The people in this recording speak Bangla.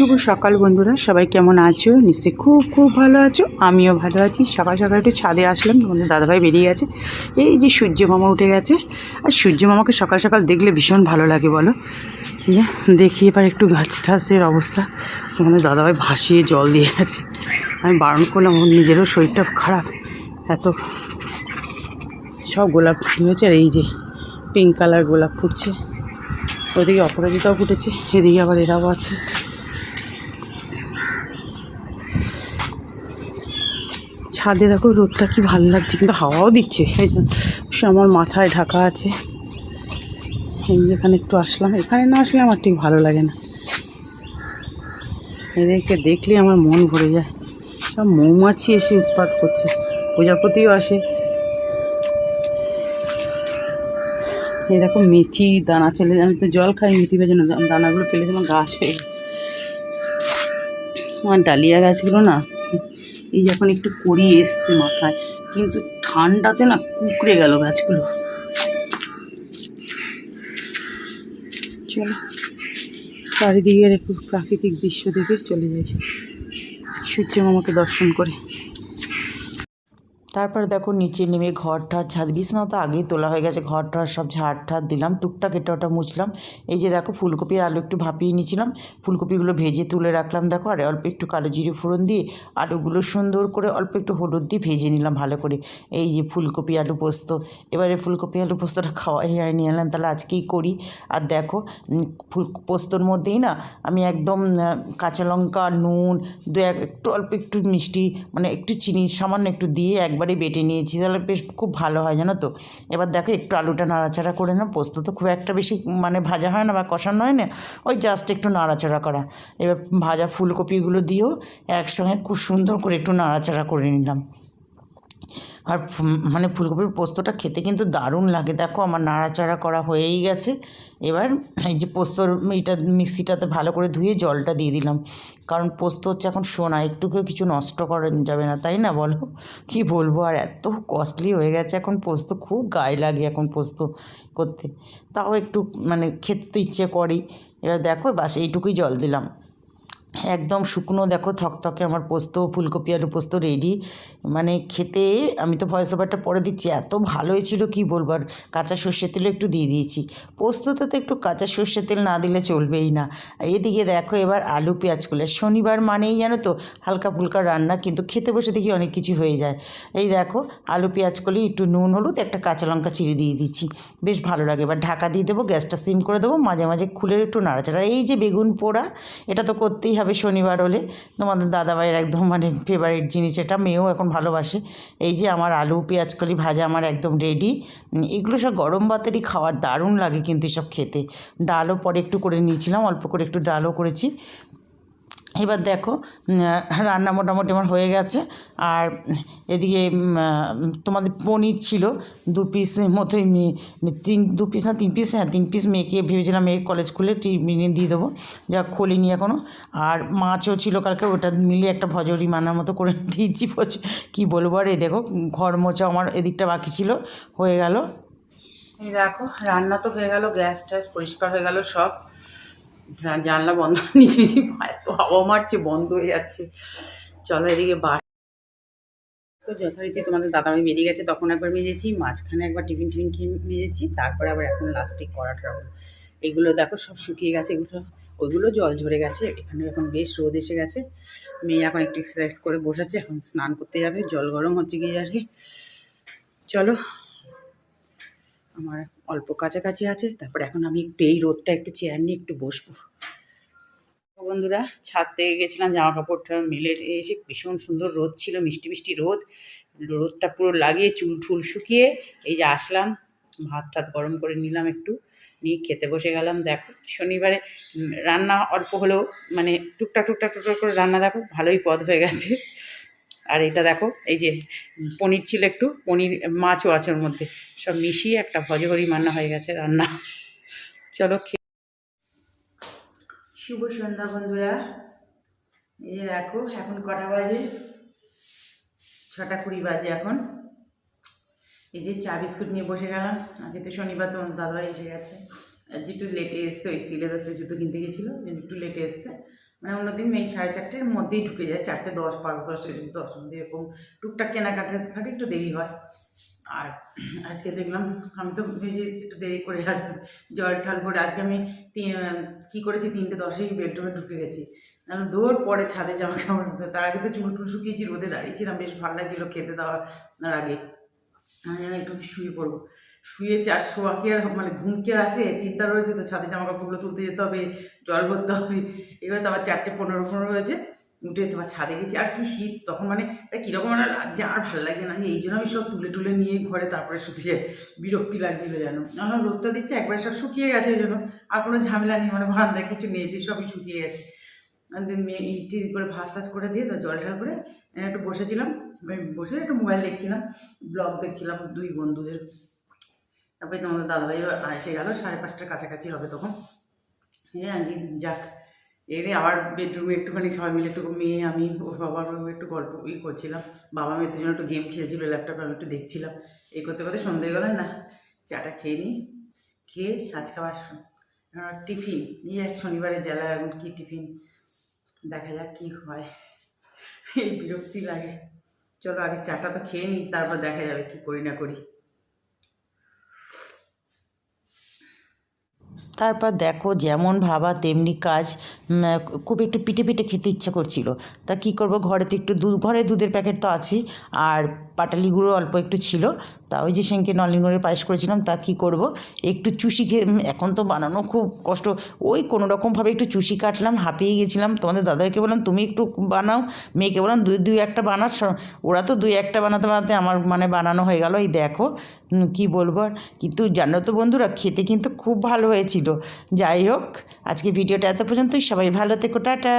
শুভ সকাল বন্ধুরা, সবাই কেমন আছো? নিশ্চয়ই খুব খুব ভালো আছো, আমিও ভালো আছি। সকাল সকাল একটু ছাদে আসলাম, তোমাদের দাদাভাই বেরিয়ে গেছে। এই যে সূর্য মামা উঠে গেছে, আর সূর্য মামাকে সকাল সকাল দেখলে ভীষণ ভালো লাগে, বলো। দেখি এবার একটু গাছ টাছের অবস্থা। তোমাদের দাদাভাই ভাসিয়ে জল দিয়ে গেছে। আমি বারণ করলাম, ওর নিজেরও শরীরটা খারাপ। এত সব গোলাপ ফুল হয়েছে, আর এই যে পিঙ্ক কালার গোলাপ ফুটছে। ওদিকে অপরাজিতাও ফুটেছে, এদিকে আবার এরাও আছে। ছাদে দেখো রোদটা কি ভালো লাগছে, কিন্তু হাওয়াও দিচ্ছে সেই সে আমার মাথায় ঢাকা আছে। এই যে এখানে একটু আসলাম, এখানে না আসলে আমার ঠিক ভালো লাগে না। এদেরকে দেখলে আমার মন ভরে যায়। সব মৌমাছি এসে উৎপাত করছে, প্রজাপতিও আসে। এই দেখো মেথি দানা ফেলে, আমি তো জল খাই, মেথি ভেজানো দা- দানাগুলো ফেলে দিলাম, গাছ হয়ে আমার ডালিয়া গাছগুলো না এই যখন একটু করি এসছে মাথায়, কিন্তু ঠান্ডাতে না কুকড়ে গেল গাছগুলো। চলো, চারিদিকের একটু প্রাকৃতিক দৃশ্য দেখে চলে যাই। সূর্য মামাকে দর্শন করে। তারপর দেখো নিচে নেমে ঘর ঠার ছাদ, বিছানা তো আগেই তোলা হয়ে গেছে, ঘর ঠার সব ঝাড় ঠাড় দিলাম, টুকটাক এটা ওটা মুছলাম। এই যে দেখো ফুলকপি আলু একটু ভাপিয়ে নিয়েছিলাম, ফুলকপিগুলো ভেজে তুলে রাখলাম দেখো, আর অল্প একটু কালো জিরে ফোড়ন দিয়ে আলুগুলো সুন্দর করে অল্প একটু হলুদ দিয়ে ভেজে নিলাম ভালো করে। এই যে ফুলকপি আলু পোস্ত, এবারে ফুলকপি আলু পোস্তটা খাওয়াই নিয়ে এলাম তাহলে আজকেই করি। আর দেখো ফুল, পোস্তর মধ্যেই না আমি একদম কাঁচা লঙ্কা, নুন, দু এক, একটু অল্প একটু মিষ্টি মানে একটু চিনি, সামান্য একটু দিয়ে একবারে বেটে নিয়েছি, তাহলে বেশ খুব ভালো হয়, জানো তো? এবার দেখো একটু আলুটা নাড়াচাড়া করে না পোস্ত তো খুব একটা বেশি মানে ভাজা হয় না বা কষানো হয় না, ওই জাস্ট একটু নাড়াচাড়া করা। এবার ভাজা ফুলকপিগুলো দিয়েও একসঙ্গে খুব সুন্দর করে একটু নাড়াচাড়া করে নিলাম। আর মানে ফুলকপির পোস্তটা খেতে কিন্তু দারুণ লাগে। দেখো আমার নাড়াচাড়া করা হয়েই গেছে। এবার এই যে পোস্তর এইটা মিক্সিটাতে ভালো করে ধুয়ে জলটা দিয়ে দিলাম। কারণ পোস্ত হচ্ছে এখন সোনা, একটু কেউ কিছু নষ্ট করা যাবে না, তাই না বলো? কি বলব? আর এত কস্টলি হয়ে গেছে এখন পোস্ত, খুব গায়ে লাগে এখন পোস্ত করতে। তাও একটু মানে খেতে ইচ্ছে করি এবার দেখো, বাস এইটুকুই জল দিলাম। একদম শুকনো, দেখো, থকথকে আমার পোস্ত, ফুলকপি আলু পোস্ত রেডি মানে খেতে, আমি তো ভয়েস ওভারটা পরে দিচ্ছি, এত ভালো হয়েছিল কী বলব? আর কাঁচা সর্ষের তেল একটু দিয়ে দিয়েছি। পোস্ততে তো একটু কাঁচা সর্ষের তেল না দিলে চলবেই না। এদিকে দেখো, এবার আলু, পেঁয়াজ করলে শনিবার মানেই জানো তো, হালকা ফুলকা রান্না, কিন্তু খেতে বসে দেখি অনেক কিছু হয়ে যায়। এই দেখো, আলু, পেঁয়াজ করলে একটু নুন, হলুদ, একটা কাঁচা লঙ্কা চিড়ে দিয়ে দিচ্ছি। বেশ ভালো লাগে। এবার ঢাকা দিয়ে দেবো, গ্যাসটা সিম করে দেবো, মাঝে মাঝে খুলে একটু নাড়াচাড়া। এই যে বেগুন পোড়া, এটা তো করতেই হবে শনিবার হলে। তোমাদের দাদাভাইয়ের একদম মানে ফেভারিট জিনিস এটা মেয়েও এখন ভালোবাসে। এই যে আমার আলু, পেঁয়াজ, কলি ভাজা আমার একদম রেডি এগুলো সব গরম ভাতেরই খাওয়ার দারুণ লাগে কিন্তু এসব খেতে। ডালও পরে একটু করে নিয়েছিলাম, অল্প করে একটু ডালও করেছি। এবার দেখো রান্না মোটামুটি আমার হয়ে গেছে। আর এদিকে তোমাদের পনির ছিল, দু পিস মতোই তিন, দু পিস না, তিন পিস হ্যাঁ তিন পিস মেয়েকে ভেবেছিলাম মেয়ের কলেজ খুলে টিফিনে দিয়ে দেবো। যা খোলিনি এখনও আর মাছও ছিল কালকে, ওটা মিলে একটা ভজরি মানার মতো করে দিয়েছি কী বলব? আর এই দেখো, ঘর মোচা আমার এদিকটা বাকি ছিল, হয়ে গেল। দেখো, রান্না তো হয়ে গেল, গ্যাস ট্যাস পরিষ্কার হয়ে গেল সব। জানলা বন্ধ নিচে নিচে এত হাওয়া মারছে, বন্ধ হয়ে যাচ্ছে। চলো এদিকে বার। তো যথারীতি তোমাদের দাদাভাই বেরিয়ে গেছে, তখন একবার মেজেছি, মাঝখানে একবার টিফিন টিফিন খেয়ে মেজেছি, তারপরে আবার এখন লাস্টে করাটা এগুলো দেখো সব শুকিয়ে গেছে, এগুলো, ওইগুলো জল ঝরে গেছে, এখানে এখন বেশ রোদ এসে গেছে। মেয়ে এখন একটু এক্সারসাইজ করে বসেছে, এখন স্নান করতে যাবে, জল গরম হচ্ছে গিয়ে আর চলো, আমার অল্প কাছাকাছি আছে, তারপর এখন আমি একটু এই রোদটা একটু চেয়ার নিয়ে একটু বসবো। বন্ধুরা, ছাদ থেকে গেছিলাম জামা কাপড়টা মেলে এসে ভীষণ সুন্দর রোদ ছিল, মিষ্টি মিষ্টি রোদ। রোদটা পুরো লাগিয়ে চুল ঠুল শুকিয়ে এই যে আসলাম, ভাত টাত গরম করে নিলাম একটু, নিয়ে খেতে বসে গেলাম। দেখো, শনিবারে রান্না অল্প হলেও মানে টুকটা টুকটা টুকটাক করে রান্না, দেখো ভালোই পদ হয়ে গেছে। আর এটা দেখো, এই যে পনির ছিল একটু, পনির মাছও আছে ওর মধ্যে। সব মিশিয়ে একটা ভজহরি রান্না হয়ে গেছে রান্না। চলো খে- শুভ সন্ধ্যা বন্ধুরা। এই যে দেখো, এখন কটা বাজে? ছটা কুড়ি বাজে এখন। এই যে চা বিস্কুট নিয়ে বসে গেলাম। আজকে তো শনিবার তোমার দাদাভাই এসে গেছে। আজ একটু লেটে এসছে, ওই সিলেবাসে জুতো কিনতে গেছিল একটু লেটে এসছে। মানে অন্যদিন এই সাড়ে চারটের মধ্যেই ঢুকে যায়, চারটে দশ, পাঁচ দশ দশ অব্দি এরকম টুকটাক কেনাকাটা থাকে, একটু দেরি হয়। আর আজকে দেখলাম, আমি তো ভেজে একটু দেরি করে আসব, জল টল করে আজকে আমি কী করেছি, তিনটে দশেই বেডরুমে ঢুকে গেছি। আমি দৌড় পরে ছাদে জামা কাপড় তার আগে তো চুল টুল শুকিয়েছি, রোদে দাঁড়িয়েছিলাম, বেশ ভালো লাগছিল খেতে দেওয়ার আগে। আমি একটু শুয়ে পড়ব। শুয়েছি আর শোয়া কি আর মানে ঘুম কি আর আসে, চিন্তা রয়েছে তো ছাদে জামা কাপড়গুলো তুলতে যেতে হবে, জল ভরতে হবে। এবার তো আবার চারটে পনেরো পনেরো হয়েছে, উঠে তোমার ছাদে গেছি। আর কি শীত, তখন মানে এটা কীরকম একটা লাগছে, আর ভালো লাগছে না। এই জন্য আমি সব তুলে টুলে নিয়ে ঘরে তারপরে শুতে বিরক্তি লাগছিল যেন। আমার রোদটা দিচ্ছে, একবার সব শুকিয়ে গেছে ওই জন্য আর কোনো ঝামেলা নেই মানে বারান্দায় কিছু নেই টি সবই শুকিয়ে গেছে। মেয়ে ইটি করে ভাস টাস করে দিয়ে তো জল ঢাল করে একটু বসেছিলাম। বসে একটু মোবাইল দেখছিলাম, ব্লগ দেখছিলাম দুই বন্ধুদের। তারপরে তোমাদের দাদাভাই এসে গেল, সাড়ে পাঁচটার কাছাকাছি হবে তখন। হ্যাঁ আজকে যাক। এরে আবার বেডরুমে একটুখানি সবাই মিলে একটু মেয়ে, আমি, ওর বাবার বাবা একটু গল্প ই করছিলাম। বাবা মেয়ে দুজন একটু গেম খেলছিল ল্যাপটপে আমি একটু দেখছিলাম। এই করতে করতে সন্ধে গেল, না, চাটা খেয়ে নিই খেয়ে আজকে আবার টিফিন, এই এক শনিবারে জেলা এখন কী টিফিন? দেখা যাক কী হয়। এই বিরক্তি লাগে। চলো আগে চাটা তো খেয়ে নিই তারপর দেখা যাবে কী করি না করি। তারপর দেখো যেমন ভাবা তেমনি কাজ খুব একটু পিঠে পিঠে খেতে ইচ্ছা করছিল। তা কী করব? ঘরে তো একটু দুধ, ঘরে দুধের প্যাকেট তো আছেই। আর পাটালি গুঁড়ো অল্প একটু ছিল। তা ওই যে সেনকে নলেন পায়েস করেছিলাম, তা কি করব? একটু চুষি খেয়ে এখন তো বানানো খুব কষ্ট। ওই কোনো রকমভাবে একটু চুষি কাটলাম, হাঁপিয়ে গেছিলাম। তোমাদের দাদাকে বললাম, তুমি একটু বানাও। মেয়েকে বললাম, দুই দুই একটা বানাস। ওরা তো দুই একটা বানাতে বানাতে আমার মানে বানানো হয়ে গেল। এই দেখো কি বলব আর। কিন্তু জানো তো বন্ধুরা, খেতে কিন্তু খুব ভালো হয়েছিল। যাই হোক, আজকে ভিডিওটা এত পর্যন্তই। সবাই ভালো থেকো, টাটা।